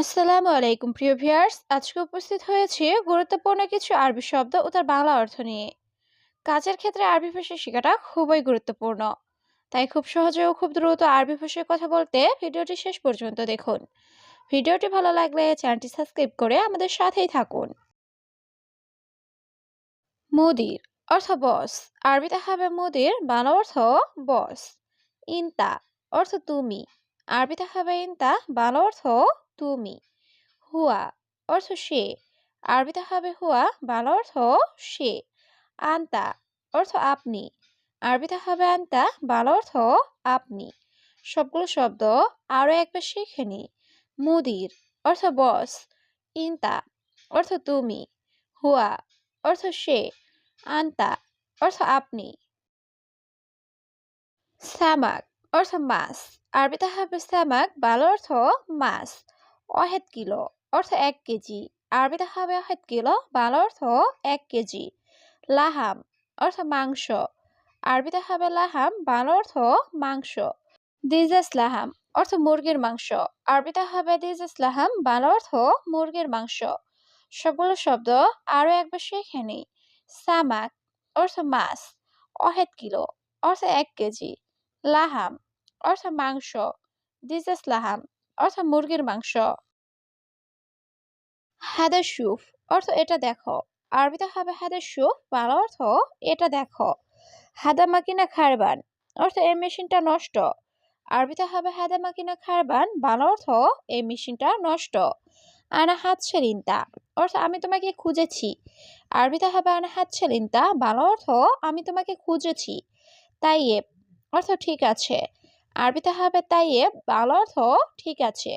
আসসালামু আলাইকুম, প্রিয় ভিউয়ার্স। আজকে উপস্থিত হয়েছে গুরুত্বপূর্ণ কিছু আরবি শব্দ ও তার বাংলা অর্থ নিয়ে। কাজের ক্ষেত্রে আরবি ভাষা শেখাটা খুবই গুরুত্বপূর্ণ। তাই খুব সহজে ও খুব দ্রুত আরবি ভাষায় কথা বলতে ভিডিওটি শেষ পর্যন্ত দেখুন। ভিডিওটি ভালো লাগলে চ্যানেলটি সাবস্ক্রাইব করে আমাদের সাথেই থাকুন। মুদির অর্থ বস। আরবিতে হবে মুদির, বাংলা অর্থ বস। ইনতা অর্থ তুমি। আরবিতে হবে ইনতা, বাংলা অর্থ তুমি। হুয়া অর্থ সে। আরবিতে হবে হুয়া, বাংলা অর্থ সে। আন্তা অর্থ আপনি। আরবিতে হবে আন্তা, বাংলা অর্থ আপনি। সবগুলো শব্দ আরও একবার শিখে নি। মুদির অর্থ বস। ইনতা অর্থ তুমি। হুয়া অর্থ সে। আন্তা অর্থ আপনি। সামাক অর্থ মাছ। আরবিতে হবে সামাক, বাংলা অর্থ মাছ। অহেদ কিলো, অর্থ এক কেজি। আরবিতে হবে অহেদ কিলো, বাংলা অর্থ এক কেজি। লাহাম, অর্থ মাংস। আরবিতে হবে লাহাম, বাংলা অর্থ মাংস। দিজাস লাহাম, অর্থ মুরগির মাংস। আরবিতে হবে দিজাস লাহাম, বাংলা অর্থ মুরগির মাংস। সবগুলো শব্দ আরও একবার শিখে নিই। সামাক, অর্থ মাছ। অহেদ কিলো, অর্থ এক কেজি। লাহাম, অর্থ মাংস। দিজাস লাহাম অর্থ মুরগির মাংস। হাদা সুফ অর্থ এটা দেখো। আরবিতে হবে হাদা সুফ বাংলা অর্থ এটা দেখো। হাদা মাকিনা খারবান। অর্থ এই মেশিনটা নষ্ট। আরবিতে হবে হাদা মাকিনা খারবান। বাংলা অর্থ এই মেশিনটা নষ্ট। আনা হাত সেলিনতা অর্থ আমি তোমাকে খুঁজেছি। আরবিতে হবে আনা হাত সেলিনতা বাংলা অর্থ আমি তোমাকে খুঁজেছি। তাই অর্থ ঠিক আছে। আরবিতে হবে তাইয়েব বাংলা অর্থ ঠিক আছে।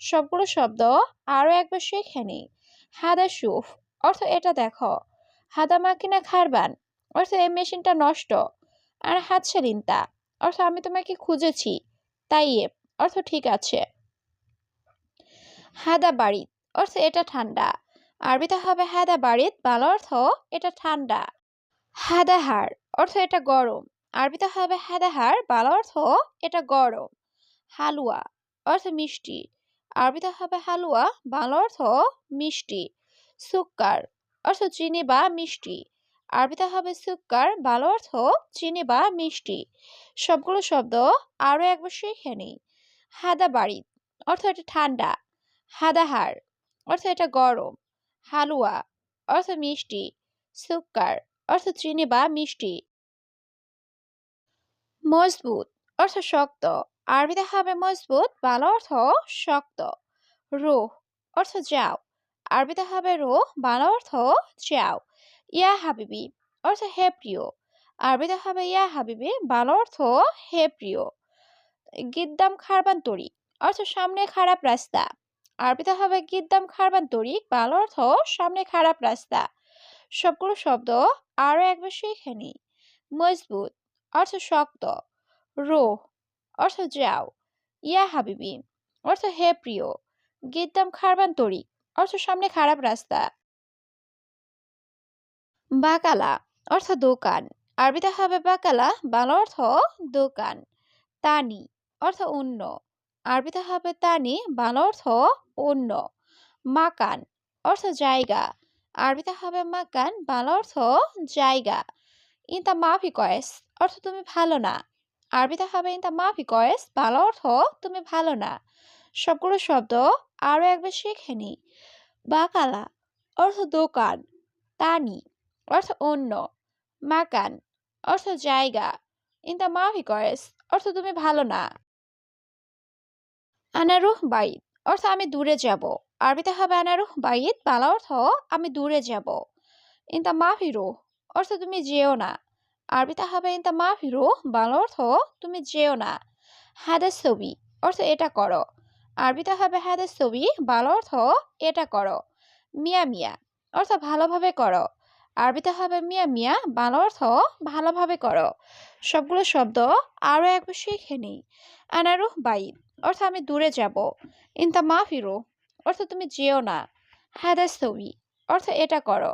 সবগুলো শব্দ আরও একবার শিখে নিই হাদা সুফ, অর্থ এটা দেখো। হাদা মাকিনা খারবান, অর্থ এই মেশিনটা নষ্ট। আর হাত সেলিনতা অর্থ আমি তোমাকে খুঁজেছি তাইয়েব অর্থ ঠিক আছে। হাদা বাড়িত অর্থ এটা ঠান্ডা। আরবিতে হবে হাদা বাড়িত বাংলা অর্থ এটা ঠান্ডা। হাদাহার অর্থ এটা গরম। আরবিতে হবে হাদাহার, বাংলা অর্থ এটা গরম, হালুয়া অর্থ মিষ্টি, আরবিতে হবে হালুয়া, বাংলা অর্থ মিষ্টি, সুক্কার অর্থ চিনি বা মিষ্টি, আরবিতে হবে সুক্কার, বাংলা অর্থ চিনি বা মিষ্টি, সবগুলো শব্দ আরও একবার শিখে নিই হাদা বাড়িত অর্থ এটা ঠান্ডা, হাদাহার অর্থ এটা গরম, হালুয়া অর্থ মিষ্টি, সুক্কার অর্থ চিনি বা মিষ্টি মজবুত অর্থ শক্ত। আরবিতে হবে মজবুত বাংলা অর্থ শক্ত। রুহ অর্থ যাও। আরবিতে হবে রুহ বাংলা অর্থ যাও। ইয়া হাবিবি অর্থ হে প্রিয়। আরবিতে হবে ইয়া হাবিবি বাংলা অর্থ হে প্রিয়। গিদ্দাম খারবান তরি অর্থ সামনে খারাপ রাস্তা। আরবিতে হবে গিদ্দাম খারবান তরি বাংলা অর্থ সামনে খারাপ রাস্তা। সবগুলো শব্দ আরও একবার শিখে নিই মজবুত অর্থ শক্ত, রোহ, অর্থ যাও ইয়া হাবিবি, অর্থ হে প্রিয়, গিদ্দাম খারবান তরিক অর্থ সামনে খারাপ রাস্তা। বাকালা, অর্থ দোকান, আরবিতে হবে বাকালা, বাংলা অর্থ দোকান। তানি, অর্থ অন্য আরবিতে হবে তানি, বাংলা অর্থ অন্য মাকান, অর্থ জায়গা, আরবিতে হবে মাকান, বাংলা অর্থ জায়গা। ইনতা মাফি কয়েস, অর্থ তুমি ভালো না। আরবিতে হবে ইনতা মাফি কয়েস, ভালো অর্থ তুমি ভালো না। সবগুলো শব্দ আরও একবার শিখে নি। বাকালা, অর্থ দোকান। তানি, অর্থ অন্য। মাকান, অর্থ জায়গা। ইনতা মাফি কয়েস, অর্থ তুমি ভালো না। আনারুহ বাইত, অর্থ আমি দূরে যাব। আরবিতে হবে আনারুহ বাইত বাংলা অর্থ আমি দূরে যাব। ইনতা মাফি রুহ অর্থ তুমি যেও না। আরবিতে হবে ইনতা মাফি রুহ বাংলা অর্থ তুমি যেও না হাদের ছবি অর্থ এটা করো আরবিতে হবে হাদের ছবি বাংলা অর্থ এটা করো মিয়া মিয়া অর্থ ভালোভাবে করো আরবিতে হবে মিয়া মিয়া বাংলা অর্থ ভালোভাবে করো সবগুলো শব্দ আরও একবার শিখে নিই। আনারুহ বাইদ অর্থ আমি দূরে যাব ইনতা মাফিরো অর্থ তুমি যেও না হাদাস ছবি অর্থ এটা করো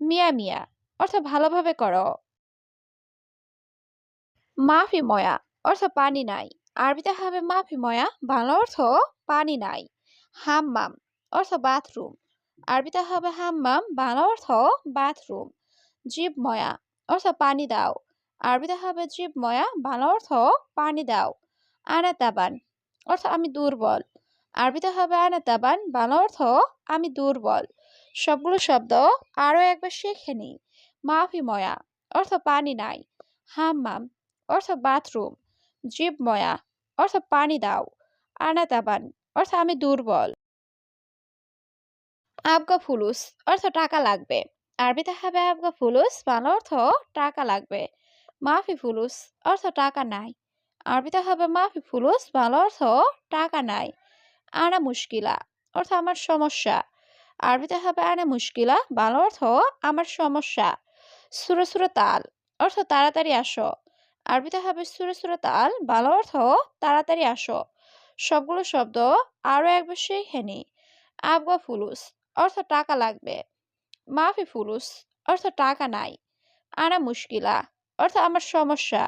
মিয়া মিয়া অর্থ ভালোভাবে করো। মাফি ময়া, অর্থ পানি নাই। আরবিতে হবে মাফি ময়া, বাংলা অর্থ পানি নাই। হাম্মাম, অর্থ বাথরুম। আরবিতে হবে হাম্মাম, বাংলা অর্থ বাথরুম। জীবময়া অর্থ পানি দাও। আরবিতে হবে জীবময়া বাংলা অর্থ পানি দাও। আনাতাবান, অর্থ আমি দুর্বল। আরবিতে হবে আনাতাবান, বাংলা অর্থ আমি দুর্বল। সবগুলো শব্দ আরও একবার শিখে নিই। মাফিময়া অর্থ পানি নাই। হাম্মাম, অর্থ বাথরুম। জীবময়া অর্থ পানি দাও। আনা আনাতাবান, অর্থ আমি দুর্বল। আবগা ফুলুস অর্থ টাকা লাগবে। আরবিতে হবে আবগা ফুলুস বাংলা অর্থ টাকা লাগবে। মাফি ফুলুস অর্থ টাকা নাই। আরবিতে হবে মাফি ফুলুস বাংলা অর্থ টাকা নাই। আনা মুশকিলা, অর্থ আমার সমস্যা। আরবিতে হবে আনা মুশকিলা, বাংলা অর্থ আমার সমস্যা। সুরে সুরে তাল, অর্থ তাড়াতাড়ি আসো। আরবিতে হবে সুরে সুরে তাল, বাংলা অর্থ তাড়াতাড়ি আসো। সবগুলো শব্দ আরও একবার শিখে হেনি। আবগা ফুলুস, অর্থ টাকা লাগবে। মাফি ফুলুস, অর্থ টাকা নাই। আনা মুশকিলা, অর্থ আমার সমস্যা।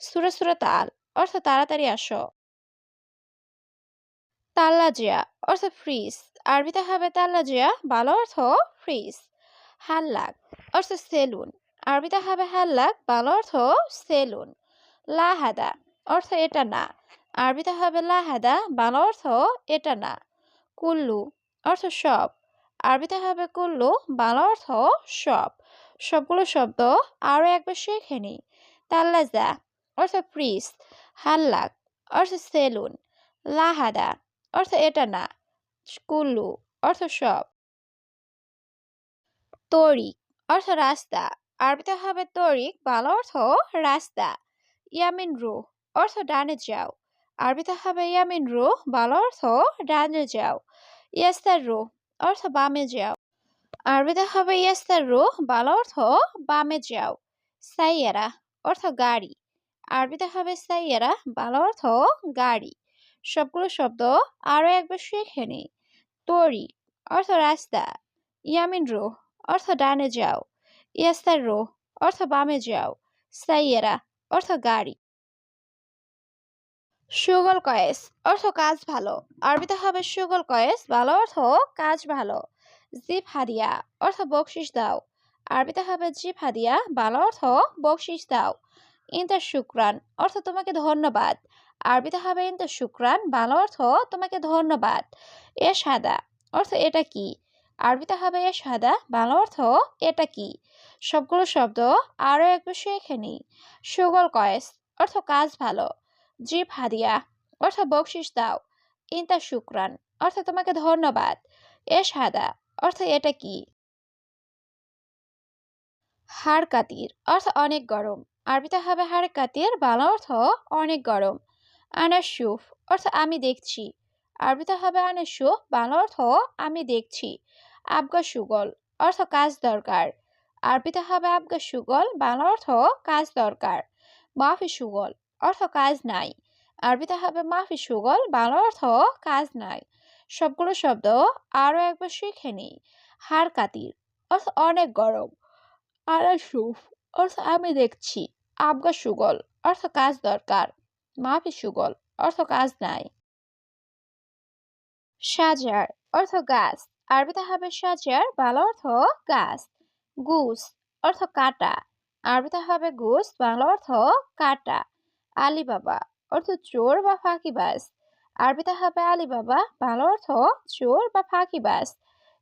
সুরে সুরে তাল, অর্থ তাড়াতাড়ি আসো। তাল্লাজিয়া, অর্থ ফ্রিজ। আরবিতে হবে তাল্লাজিয়া ভালো অর্থ ফ্রিজ। হাল্লাক, অর্থ সেলুন। আরবিতে হবে হাল্লাক ভালো অর্থ সেলুন। লাহাদা অর্থ এটা না। আরবিতে হবে লাহাদা ভালো অর্থ এটা না। কুল্লু অর্থ সব। আরবিতে হবে কুল্লু, বাংলা অর্থ সব। সবগুলো শব্দ আরও একবার শিখে নিই। তাল্লাজা অর্থ প্রিস হাল্লাক অর্থ সেলুন। লাহাদা অর্থ এটা না। কুল্লু অর্থ সব। তরিক অর্থ রাস্তা। আরবিতে হবে তরিক, বাল অর্থ রাস্তা, ইয়ামিন রু অর্থ ডানে যাও। আরবিতে হবে ইয়ামিন রু বাল অর্থ ডানে যাও। ইয়াস্তার রু অর্থ বামে যাও। আরবিতে হবে ইয়াস্তার রু বাল অর্থ বামে যাও। সাইয়ারা, অর্থ গাড়ি। আরবিতে হবে সাইয়ারা, বাল অর্থ গাড়ি। সবগুলো শব্দ আরও একবার শিখে নিই। তরি অর্থ রাস্তা। ইয়ামিন রু অর্থ ডানে যাও। ইয়াস্তার রো অর্থ বামে যাও সাইয়েরা অর্থ গাড়ি সুগল কয়েস অর্থ কাজ ভালো আরবিতে হবে সুগল কয়েস ভালো অর্থ কাজ ভালো জিপ হাদিয়া অর্থ বকশিস দাও আরবিতে হবে জিপ হাদিয়া ভালো অর্থ বকশিস দাও ইন্তা শুক্রান অর্থ তোমাকে ধন্যবাদ আরবিতে হবে ইন্তা শুক্রান ভালো অর্থ তোমাকে ধন্যবাদ এ সাদা অর্থ এটা কি আরবিতে হবে এ সাদা ভালো অর্থ এটা কি সবগুলো শব্দ আরও একবার শিখে নিই। সুগল কয়েস, অর্থ কাজ ভালো। জিপ হাদিয়া, অর্থ বকশিস দাও। ইন্তা শুক্রান, অর্থ তোমাকে ধন্যবাদ। এ সাদা অর্থ এটা কি? হাড় কাতির, অর্থ অনেক গরম। আরবিতে হবে হাড় কাতির, বাংলা অর্থ অনেক গরম। আনাসুফ অর্থ আমি দেখছি। আরবিতে হবে আনাসুফ বাংলা অর্থ আমি দেখছি। আবগা সুগল, অর্থ কাজ দরকার। আরবিতে হবে আবগা সুগল বাংলা অর্থ কাজ দরকার, মাফি সুগল, অর্থ কাজ নাই। আরবিতে হবে মাফি সুগল বাংলা অর্থ কাজ নাই। সবগুলো শব্দ আরও একবার শিখে নিই। হার কাতির, অর্থ অনেক গরম। আনাসুফ অর্থ আমি দেখছি। আবগা সুগল, অর্থ কাজ দরকার। মাফি সুগল, অর্থ কাজ নাই। সাজার, অর্থ গাছ। আরবিতে হবে সাজার বাংলা অর্থ গাছ। গুস অর্থ কাটা। আরবিতে হবে গুস, বাংলা অর্থ কাটা। আলিবাবা অর্থ চোর বা ফাঁকিবাজ। আরবিতে হবে আলিবাবা, বাংলা অর্থ চোর বা ফাঁকিবাজ।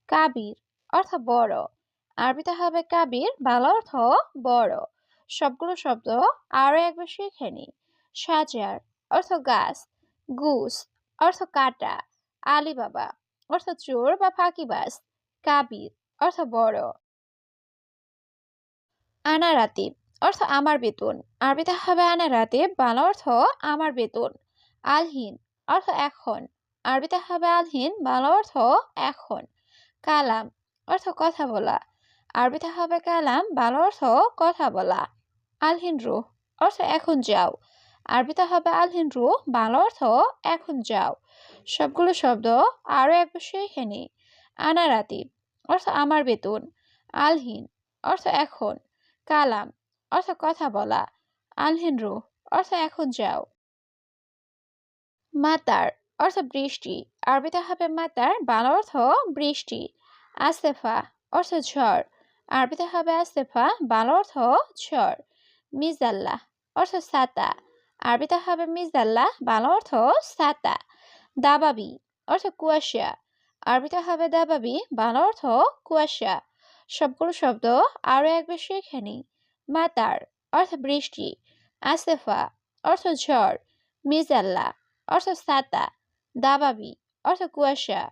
কাবির অর্থ বড়। আরবিতে হবে কাবির, বাংলা অর্থ বড়। সবগুলো শব্দ আরও একবার শিখে নিই সাজার অর্থ গাছ। গুস অর্থ কাটা। আলিবাবা অর্থ চোর বা ফাঁকিবাজ। কাবির অর্থ বড়। আনা রাতিব অর্থ আমার বেতন। আরবিতে হবে আনা রাতিব বাংলা অর্থ আমার বেতন। আলহীন, অর্থ এখন। আরবিতে হবে আলহীন, বাংলা অর্থ এখন। কালাম, অর্থ কথা বলা। আরবিতে হবে কালাম, বাংলা অর্থ কথা বলা। আলহিন রুহ, অর্থ এখন যাও। আরবিতে হবে আলহিন রুহ, বাংলা অর্থ এখন যাও। সবগুলো শব্দ আরও একবার শিখে নিই আনা রাতিব অর্থ আমার বেতন। আলহীন, অর্থ এখন। কালাম অর্থ কথা বলা। আলহিন রুহ অর্থ এখন যাও। মাতার অর্থ বৃষ্টি। আরবিতে হবে মাতার বাংলা অর্থ বৃষ্টি। আসেফা অর্থ ঝড়। আরবিতে হবে আসেফা বাংলা অর্থ ঝড়। মিজাল্লা, অর্থ সাতা। আরবিতে হবে মিজাল্লা বাংলা অর্থ সাতা। দাবাবি, অর্থ কুয়াশা। আরবিতে হবে দাবাবি বাংলা অর্থ কুয়াশা। সবগুলো শব্দ আরও একবার শিখে নিই। মাতার অর্থ বৃষ্টি আসেফা অর্থ ঝড়, মিজাল্লা অর্থ সাতা, দাবাবি অর্থ কুয়াশা।